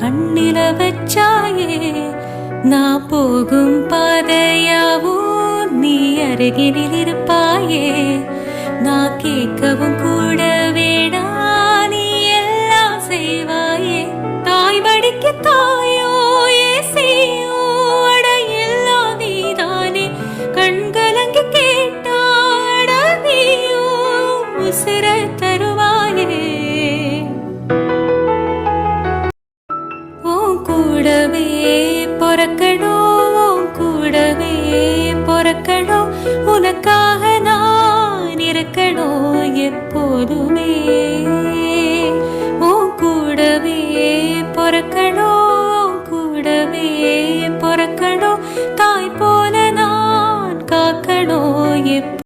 கண்ணில வச்சாயே நான் போகும் பாதையாவும் நீ அருகினில் இருப்பாயே. நான் கேட்கவும் கூட வேணா நீ எல்லாம் செய்வாயே. தாய் வடிக்க தாயோ ஏசியோ அட எல்லாம் நீதானே. கண்கலங்க கேட்டாடவியோ உசிர தருவாயே. கூடவே பிறக்கணும் கூடவே பிறக்கணும் உனக்காக நான் இருக்கணும் எப்போதுமே. உன் கூடவே பொறக்கணும் கூடவே பொறக்கணும் தாய் போல நான் காக்கணும் எப்போ